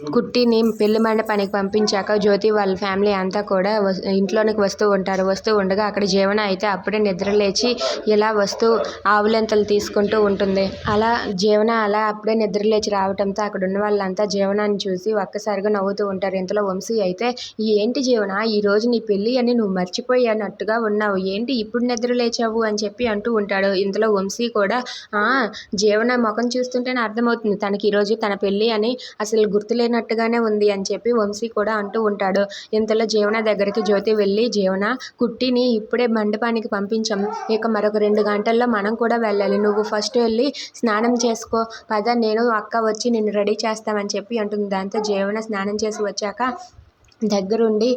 కుట్టిని పెళ్ళి మండపానికి పంపించాక జ్యోతి వాళ్ళ ఫ్యామిలీ అంతా కూడా ఇంట్లోనికి వస్తూ ఉంటారు. వస్తూ ఉండగా అక్కడ జీవన అయితే అప్పుడే నిద్రలేచి ఇలా వస్తూ ఆవులెంతలు తీసుకుంటూ ఉంటుంది. అలా జీవన అలా అప్పుడే నిద్రలేచి రావడంతో రావటంతో అక్కడ ఉన్న వాళ్ళంతా జీవనాన్ని చూసి ఒక్కసారిగా నవ్వుతూ ఉంటారు. ఇంతలో వంశీ అయితే ఏంటి జీవన? ఈ రోజు నీ పెళ్ళి అని నువ్వు మర్చిపోయానట్టుగా ఉన్నావు. ఏంటి ఇప్పుడు నిద్రలేచావు అని చెప్పి అంటూ ఉంటాడు. ఇంతలో వంశీ కూడా జీవన ముఖం చూస్తుంటేనే అర్థమవుతుంది తనకి ఈరోజు తన పెళ్ళి అని. అసలు లేనట్టుగానే ఉంది అని చెప్పి వంశీ కూడా అంటూ ఉంటాడు. ఇంతలో జీవన దగ్గరికి జ్యోతి వెళ్ళి జీవన కుట్టిని ఇప్పుడే మండపానికి పంపించాం. ఇక మరొక రెండు గంటల్లో మనం కూడా వెళ్ళాలి. నువ్వు ఫస్ట్ వెళ్ళి స్నానం చేసుకో. పద నేను అక్క వచ్చి నిన్ను రెడీ చేస్తామని చెప్పి అంటుంది. దాంతో జీవన స్నానం చేసి వచ్చాక దగ్గరుండి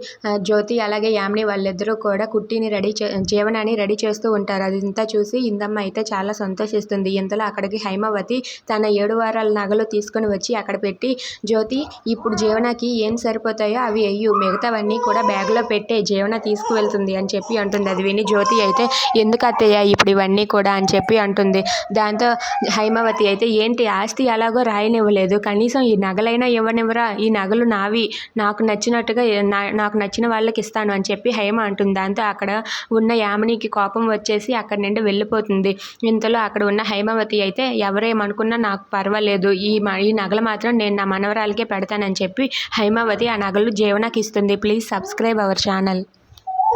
జ్యోతి అలాగే యామిని వాళ్ళిద్దరూ కూడా కుట్టిని రెడీ చే జీవనాన్ని రెడీ చేస్తూ ఉంటారు. అది చూసి ఇందమ్మ అయితే చాలా సంతోషిస్తుంది. ఇంతలో అక్కడికి హైమవతి తన ఏడు వారాల నగలు తీసుకొని వచ్చి అక్కడ పెట్టి జ్యోతి ఇప్పుడు జీవనకి ఏం సరిపోతాయో అవి అయ్యు మిగతావన్నీ కూడా బ్యాగ్లో పెట్టే జీవన తీసుకువెళ్తుంది అని చెప్పి అంటుంది. అది విని జ్యోతి అయితే ఎందుకు అత్తయ్య ఇప్పుడు ఇవన్నీ కూడా అని చెప్పి అంటుంది. దాంతో హైమవతి అయితే ఏంటి ఆస్తి ఎలాగో రాయనివ్వలేదు. కనీసం ఈ నగలైనా ఇవ్వనివ్వరా? ఈ నగలు నావి. నాకు నచ్చినట్టుగా నా- నాకు నచ్చిన వాళ్ళకి ఇస్తాను అని చెప్పి హేమ అంటుంది దాంతో అక్కడ ఉన్న యామినికి కోపం వచ్చేసి అక్కడి నుండి వెళ్ళిపోతుంది. ఇంతలో అక్కడ ఉన్న హైమావతి అయితే ఎవరేమనుకున్నా నాకు పర్వాలేదు. ఈ ఈ నగలు మాత్రం నేను నా మనవరాలకే పెడతానని చెప్పి హైమావతి ఆ నగలు జీవనకి ఇస్తుంది ప్లీజ్ సబ్స్క్రైబ్ అవర్ ఛానల్.